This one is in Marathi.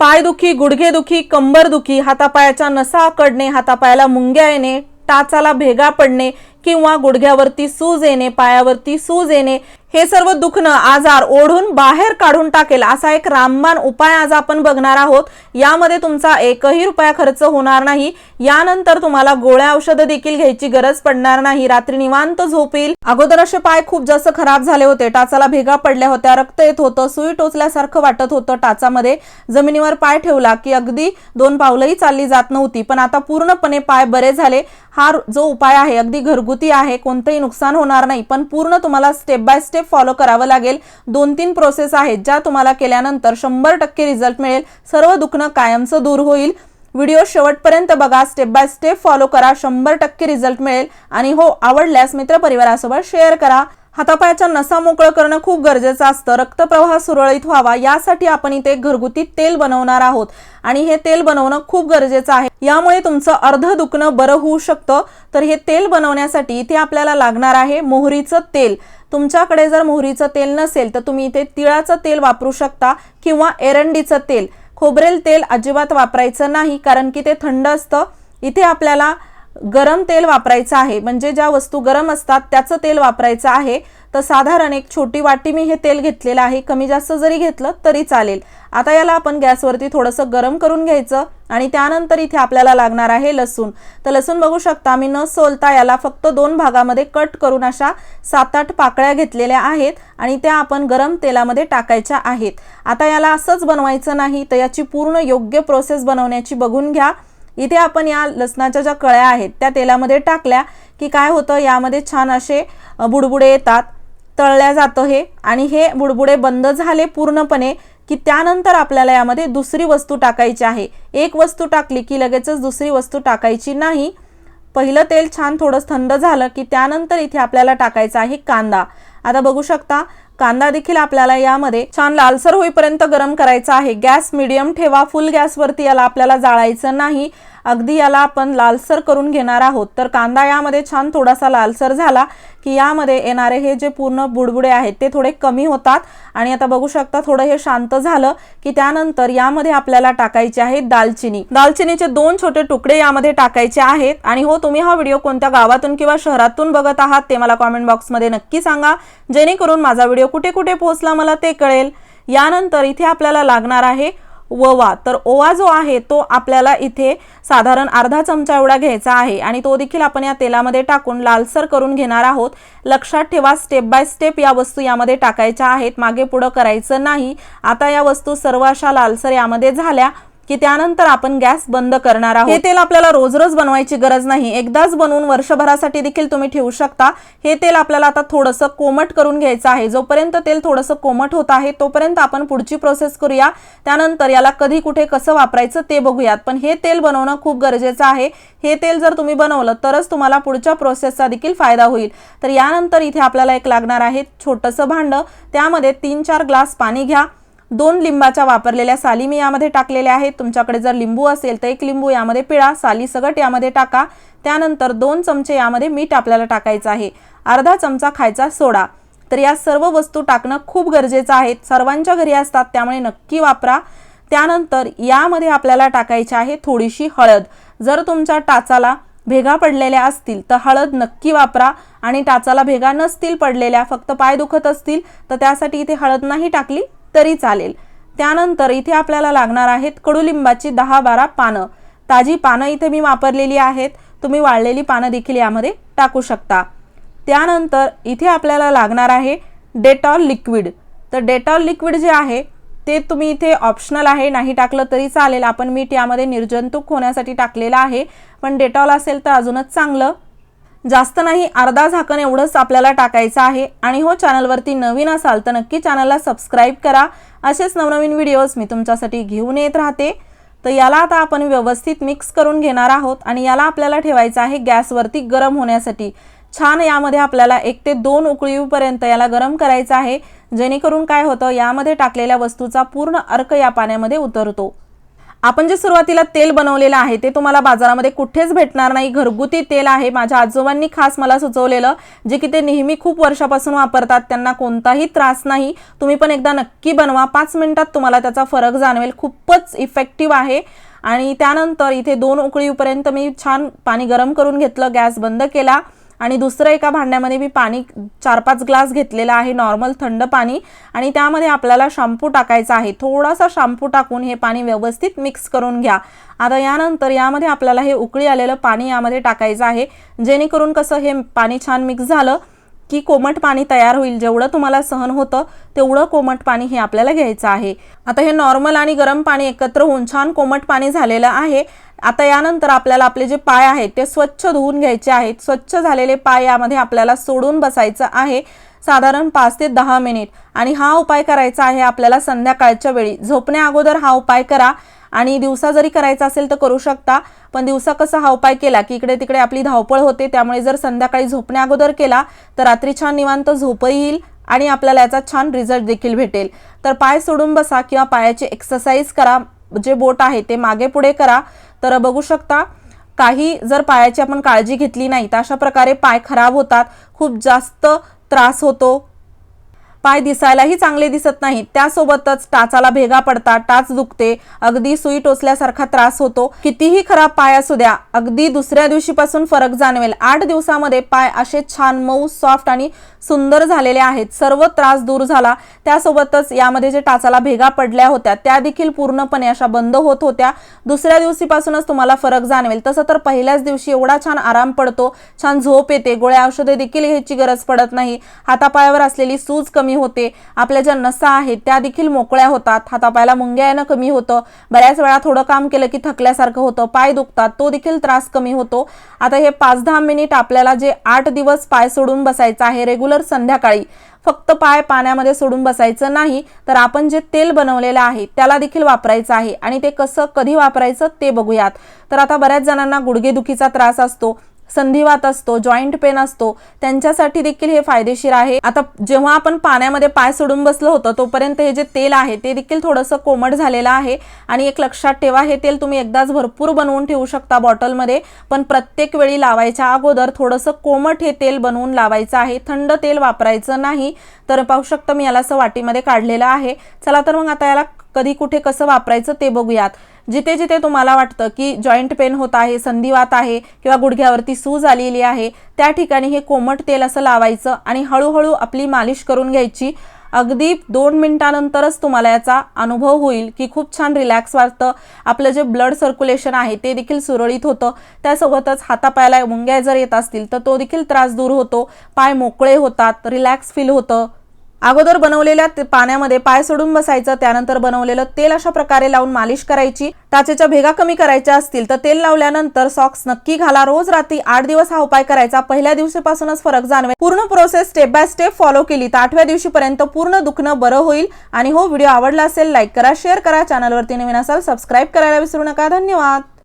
पायदुखी गुडघेदुखी कंबरदुखी हातापायाच्या नसा आकडणे हातापायाला मुंग्या येणे टाचाला भेगा पडणे किंवा गुडघ्यावरती सूज येणे पायावरती सूज येणे हे सर्व दुखणं आजार ओढून बाहेर काढून टाकेल असा एक रामबाण उपाय आज आपण बघणार आहोत. यामध्ये तुमचा एकही रुपया खर्च होणार नाही. यानंतर तुम्हाला गोळ्या औषधं देखील घ्यायची गरज पडणार नाही. रात्री निवांत झोप येईल अगोदर असे पाय खूप जास्त खराब झाले होते. टाचाला भेगा पडल्या होत्या. रक्त येत होतं. सुई टोचल्यासारखं वाटत होतं टाचामध्ये. जमिनीवर पाय ठेवला की अगदी दोन पावलंही चालली जात नव्हती. पण आता पूर्णपणे पाय बरे झाले. हा जो उपाय आहे अगदी घरगुती आहे कोणतंही नुकसान होणार नाही पण पूर्ण तुम्हाला स्टेप बाय स्टेप फॉलो करावं लागेल. दोन तीन प्रोसेस आहेत ज्या तुम्हाला केल्यानंतर शंभर टक्के रिझल्ट मिळेल. सर्व दुखणं कायमचं दूर होईल. व्हिडिओ शेवटपर्यंत बघा स्टेप बाय स्टेप फॉलो करा शंभर टक्के रिझल्ट मिळेल. आणि हो आवडल्यास मित्रपरिवारासोबत शेअर करा. हातापायाच्या नसा मोकळं करणं खूप गरजेचं असतं. रक्तप्रवाह सुरळीत व्हावा यासाठी आपण इथे घरगुती तेल बनवणार आहोत. आणि हे तेल बनवणं खूप गरजेचं आहे. यामुळे तुमचं अर्ध दुखणं बरं होऊ शकतं. तर हे तेल बनवण्यासाठी इथे आपल्याला लागणार आहे मोहरीचं तेल. तुमच्याकडे जर मोहरीचं तेल नसेल तर तुम्ही इथे तिळाचं तेल वापरू शकता किंवा एरंडीचं तेल. खोबरेल तेल अजिबात वापरायचं नाही कारण की ते थंड असतं. इथे आपल्याला गरम तेल वापरायचं आहे. म्हणजे ज्या वस्तू गरम असतात त्याचं तेल वापरायचं आहे. तर साधारण एक छोटी वाटी मी हे तेल घेतलेलं आहे. कमी जास्त जरी घेतलं तरी चालेल. आता याला आपण गॅसवरती थोडंसं गरम करून घ्यायचं आणि त्यानंतर इथे आपल्याला लागणार आहे लसूण. तर लसूण बघू शकता मी न सोलता याला फक्त दोन भागामध्ये कट करून अशा सात आठ पाकळ्या घेतलेल्या आहेत आणि त्या आपण गरम तेलामध्ये टाकायच्या आहेत. आता याला असंच बनवायचं नाही तर याची पूर्ण योग्य प्रोसेस बनवण्याची बघून घ्या. इथे आपण या लसणाच्या ज्या कळ्या आहेत त्या तेलामध्ये टाकल्या की काय होतं यामध्ये छान असे बुडबुडे येतात तळल्या जातं हे आणि हे बुडबुडे बंद झाले पूर्णपणे की त्यानंतर आपल्याला यामध्ये दुसरी वस्तू टाकायची आहे. एक वस्तू टाकली की लगेचच दुसरी वस्तू टाकायची नाही. पहिलं तेल छान थोडं थंड झालं की त्यानंतर इथे आपल्याला टाकायचं आहे कांदा. आता बघू शकता कांदा देखील आपल्याला यामध्ये छान लालसर होईपर्यंत गरम करायचा आहे. गॅस मिडियम ठेवा. फुल गॅसवरती याला आपल्याला जाळायचं नाही. अगदी याला आपण लालसर करून घेणार आहोत. तर कांदा यामध्ये छान थोडासा लालसर झाला की यामध्ये येणारे हे जे पूर्ण बुडबुडे आहेत ते थोडे कमी होतात. आणि आता बघू शकता थोडं हे शांत झालं की त्यानंतर यामध्ये आपल्याला टाकायचे आहे दालचिनी. दालचिनीचे दोन छोटे तुकडे यामध्ये टाकायचे आहेत. आणि हो तुम्ही हा व्हिडिओ कोणत्या गावातून किंवा शहरातून बघत आहात ते मला कॉमेंट बॉक्समध्ये नक्की सांगा. जेणेकरून माझा व्हिडिओ कुठे कुठे पोहोचला मला ते कळेल. यानंतर इथे आपल्याला लागणार आहे ओवा. तर ओवा जो आहे तो आपल्याला इथे साधारण अर्धा चमचा एवढा घ्यायचा आहे आणि तो देखील आपण या तेलामध्ये टाकून लालसर करून घेणार आहोत. लक्षात ठेवा स्टेप बाय स्टेप या वस्तू यामध्ये टाकायच्या आहेत. मागे पुढं करायचं नाही. आता या वस्तू सर्व अशा लालसर यामध्ये झाल्या. की त्यानंतर आपण गॅस बंद करणार आहोत. हे तेल आपल्याला रोज रोज बनवायची गरज नाही. एकदाच बनवून वर्षभरासाठी देखील तुम्ही ठेवू शकता. हे तेल आपल्याला आता थोडंसं कोमट करून घ्यायचं आहे. जोपर्यंत तेल थोडंसं कोमट होत आहे तोपर्यंत आपण पुढची प्रोसेस करूया. त्यानंतर याला कधी कुठे कसं वापरायचं ते बघूयात. पण हे तेल बनवणं खूप गरजेचं आहे. हे तेल जर तुम्ही बनवलं तरच तुम्हाला पुढच्या प्रोसेसचा देखील फायदा होईल. तर यानंतर इथे आपल्याला एक लागणार आहे छोटंसं भांडं. त्यामध्ये तीन चार ग्लास पाणी घ्या. दोन लिंबाच्या वापरलेल्या साली मी यामध्ये टाकलेल्या आहेत. तुमच्याकडे जर लिंबू असेल तर एक लिंबू यामध्ये पिळा साली सगट यामध्ये टाका. त्यानंतर दोन चमचे यामध्ये मीठ आपल्याला टाकायचं आहे. अर्धा चमचा खायचा सोडा. तर या सर्व वस्तू टाकणं खूप गरजेचं आहे. सर्वांच्या घरी असतात त्यामुळे नक्की वापरा. त्यानंतर यामध्ये आपल्याला टाकायची आहे थोडीशी हळद. जर तुमच्या टाचाला भेगा पडलेल्या असतील तर हळद नक्की वापरा. आणि टाचाला भेगा नसतील पडलेल्या फक्त पाय दुखत असतील तर त्यासाठी इथे हळद नाही टाकली. तरी चालेल. त्यानंतर इथे आपल्याला लागणार आहेत कडुलिंबाची दहा बारा पानं. ताजी पानं इथे मी वापरलेली आहेत. तुम्ही वाळलेली पानं देखील यामध्ये टाकू शकता. त्यानंतर इथे आपल्याला लागणार आहे डेटॉल लिक्विड. तर डेटॉल लिक्विड जे आहे ते तुम्ही इथे ऑप्शनल आहे नाही टाकलं तरी चालेल. आपण मीठ यामध्ये निर्जंतुक होण्यासाठी टाकलेलं आहे. पण डेटॉल असेल तर अजूनच चांगलं. जास्त नाही अर्धा झाकण एवढंच आपल्याला टाकायचं आहे. आणि हो चॅनलवरती नवीन असाल तर नक्की चॅनलला सबस्क्राईब करा. असेच नवनवीन व्हिडिओज मी तुमच्यासाठी घेऊन येत राहते. तर याला आता आपण व्यवस्थित मिक्स करून घेणार आहोत आणि याला आपल्याला ठेवायचं आहे गॅसवरती गरम होण्यासाठी. छान यामध्ये आपल्याला एक ते दोन उकळीपर्यंत याला गरम करायचं आहे. जेणेकरून काय होतं यामध्ये टाकलेल्या वस्तूचा पूर्ण अर्क या पाण्यामध्ये उतरतो. आपण जे सुरुवातीला तेल बनवलेलं आहे ते तुम्हाला बाजारामध्ये कुठेच भेटणार नाही. घरगुती तेल आहे. माझ्या आजोबांनी खास मला सुचवलेलं जे की ते नेहमी खूप वर्षापासून वापरतात. त्यांना कोणताही त्रास नाही. तुम्ही पण एकदा नक्की बनवा. पाच मिनिटात तुम्हाला त्याचा फरक जाणवेल. खूपच इफेक्टिव्ह आहे. आणि त्यानंतर इथे दोन उकळीपर्यंत मी छान पाणी गरम करून घेतलं. गॅस बंद केला. आणि दुसरं एका भांड्यामध्ये मी पाणी चार पाच ग्लास घेतलेलं आहे नॉर्मल थंड पाणी. आणि त्यामध्ये आपल्याला शॅम्पू टाकायचा आहे. थोडासा शॅम्पू टाकून हे पाणी व्यवस्थित मिक्स करून घ्या. आता यानंतर यामध्ये आपल्याला हे उकळी आलेलं पाणी यामध्ये टाकायचं आहे. जेणेकरून कसं हे पाणी छान मिक्स झालं की कोमट पाणी तयार होईल. जेवढं तुम्हाला सहन होतं तेवढं कोमट पाणी हे आपल्याला घ्यायचं आहे. आता हे नॉर्मल आणि गरम पाणी एकत्र होऊन छान कोमट पाणी झालेलं आहे. आता यानंतर आपल्याला आपले जे पाय आहेत ते स्वच्छ धुवून घ्यायचे आहेत. स्वच्छ झालेले पाय यामध्ये आपल्याला सोडून बसायचं आहे साधारण पाच ते दहा मिनिट. आणि हा उपाय करायचा आहे आपल्याला संध्याकाळच्या वेळी. झोपण्या अगोदर हा उपाय करा. आणि दिवसा जरी करायचा असेल तर करू शकता. पण दिवसा कसा हा उपाय केला की इकडे तिकडे आपली धावपळ होते त्यामुळे जर संध्याकाळी झोपण्या अगोदर केला तर रात्री छान निवांत झोप येईल आणि आपल्याला याचा छान रिझल्ट देखील भेटेल. तर पाय सोडून बसा किंवा पायाची एक्सरसाइज करा. जे बोट आहे ते मागे पुढे करा. तर बघू शकता काही जर पायाची आपण काळजी घेतली नाही तर अशा प्रकारे पाय खराब होतात. खूप जास्त त्रास होतो. पाय दिसायलाही चांगले दिसत नाहीत. त्यासोबतच टाचाला भेगा पडतात टाच दुखते. अगदी सुई टोचल्यासारखा त्रास होतो. कितीही खराब पाय असू द्या अगदी दुसऱ्या दिवशीपासून फरक जाणवेल. आठ दिवसामध्ये पाय असे छान मऊ सॉफ्ट आणि सुंदर झालेले आहेत. सर्व त्रास दूर झाला. त्यासोबतच यामध्ये जे टाचाला भेगा पडल्या होत्या त्या देखील पूर्णपणे अशा बंद होत होत्या. दुसऱ्या दिवशीपासूनच तुम्हाला फरक जाणवेल. तसं तर पहिल्याच दिवशी एवढा छान आराम पडतो छान झोप येते गोळ्या औषधे देखील घ्यायची गरज पडत नाही. हातापायावर असलेली सूज कमी होते. आपल्या ज्या नसा आहेत त्या देखील मोकळ्या होतात. हातापायाला मुंग्या येणं कमी होतं. बऱ्याच वेळा थोडं काम केलं की थकल्यासारखं होतं. पाय दुखतात. तो देखील त्रास कमी होतो. आता हे पाच दहा मिनिट आपल्याला जे आठ दिवस पाय सोडून बसायचं आहे रेग्युलर संध्याकाळी. फक्त पाय पाण्यामध्ये सोडून बसायचं नाही तर आपण जे तेल बनवलेलं आहे त्याला देखील वापरायचं आहे. आणि ते कसं कधी वापरायचं ते बघूयात. तर आता बऱ्याच जणांना गुडघेदुखीचा त्रास असतो. संधिवात असतो जॉईंट पेन असतो त्यांच्यासाठी देखील हे फायदेशीर आहे. आता जेव्हा आपण पाण्यामध्ये पाय सोडून बसलो होतं तोपर्यंत हे जे तेल आहे ते देखील थोडंसं कोमट झालेलं आहे. आणि एक लक्षात ठेवा हे तेल तुम्ही एकदाच भरपूर बनवून ठेवू शकता बॉटलमध्ये. पण प्रत्येक वेळी लावायच्या अगोदर थोडंसं कोमट हे तेल बनवून लावायचं आहे. थंड तेल वापरायचं नाही. तर पाहू शकता मी याला असं वाटीमध्ये काढलेलं आहे. चला तर मग आता याला कधी कुठे कसं वापरायचं ते बघूयात. जिथे जिथे तुम्हाला वाटतं की जॉईंट पेन होत आहे संधिवात आहे किंवा गुडघ्यावरती सूज आलेली आहे त्या ठिकाणी हे कोमट तेल असं लावायचं आणि हळूहळू आपली मालिश करून घ्यायची. अगदी दोन मिनिटानंतरच तुम्हाला याचा अनुभव होईल की खूप छान रिलॅक्स वाटतं. आपलं जे ब्लड सर्क्युलेशन आहे ते देखील सुरळीत होतं. त्यासोबतच हातापायाला मुंग्या जर येत असतील तर तो देखील त्रास दूर होतो. पाय मोकळे होतात रिलॅक्स फील होतं. अगोदर बनवलेल्या पाण्यामध्ये पाय सोडून बसायचं त्यानंतर बनवलेलं तेल अशा प्रकारे लावून मालिश करायची. टाचेच्या भेगा कमी करायच्या असतील तर तेल लावल्यानंतर सॉक्स नक्की घाला. रोज रात्री आठ दिवस हा उपाय करायचा. पहिल्या दिवशीपासूनच फरक जाणवेल पूर्ण process step by step follow केली तर आठव्या दिवशीपर्यंत पूर्ण दुखणं बरं होईल. आणि हो व्हिडिओ आवडला असेल लाईक करा शेअर करा. चॅनलवरती नवीन असाल सबस्क्राईब करायला विसरू नका. धन्यवाद.